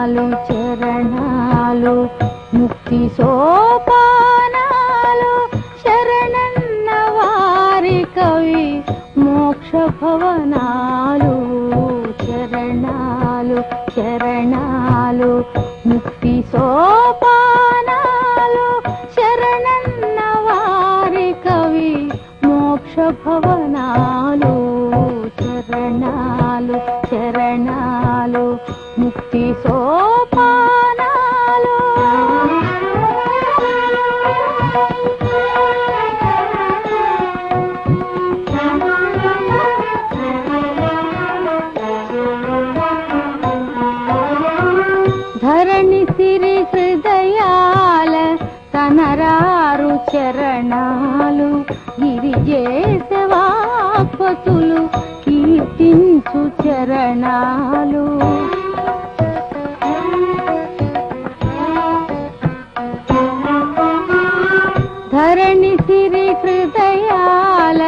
పాదాలు చరణాలు ముక్తి సోపానాలు శరణన్న వారి కవి మోక్ష భవనాలు చరణాలు చరణాలు ముక్తి సోపానాలు శరణన్న వారి కవి మోక్ష భవనాలు చరణాలు చరణాలు ముక్తి సోపానాలు. ధరణి సిరి హృదయాల తనరారు చరణాలు గిరిజేసవాపతులు కీర్తించు చరణాలు. ధరణి సిరి హృదయాల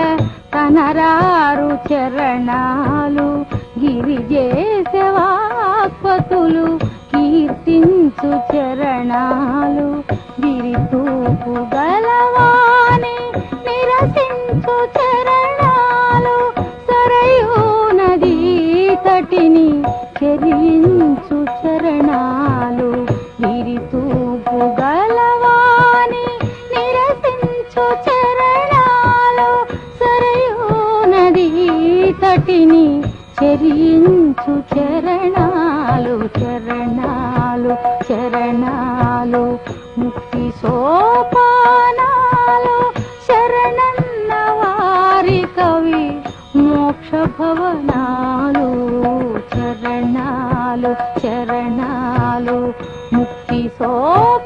తనరారు చరణాలు గిరిజేసవాక్పతులు కీర్తించు చరణాలు గిరితూపు గలవాణి నిరసించు చరణాలు తటిని చెరించు చరణాలు చరణాలు చరణాలు. ముక్తి సోపానాలు శరణన్న వారి కవి మోక్ష భవనాలు చరణాలు చరణాలు ముక్తి సోప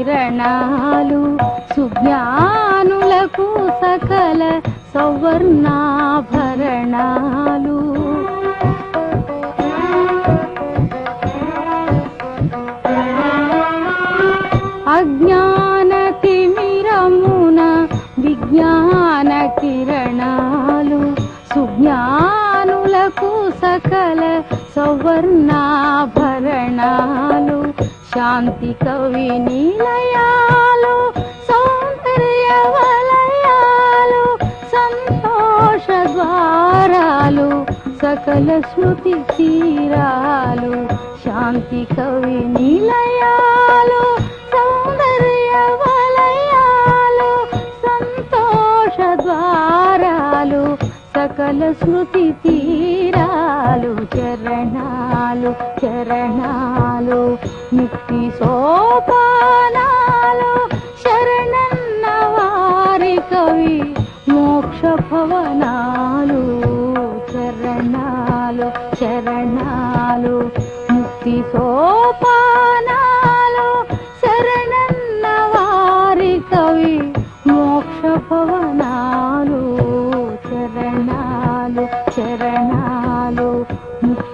కిరణాలు సుజ్ఞానులకు సకల సౌవర్ణాభరణాలు అజ్ఞాన తిమిరమున విజ్ఞాన కిరణాలు సుజ్ఞానులకు సకల సౌవర్ణాభరణాలు శాంతి కవి నీలయాలు సౌందర్య వలయాలు సంతోష ద్వారాలు సకల శృతి తీరాలు. శాంతి కవి నీలయాలు సౌందర్య వలయాలు సంతోష ద్వారాలు సకల శృతి తీరాలు. చరణాలు చరణాలు చరణాలు ముక్తి సోపానాలు శరణన్న వారి కవి మోక్ష భవనాలు చరణాలు చరణాలు ముక్తి సో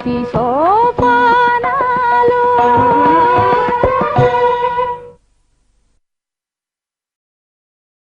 చరణాలు చరణాలు ముక్తి సోపా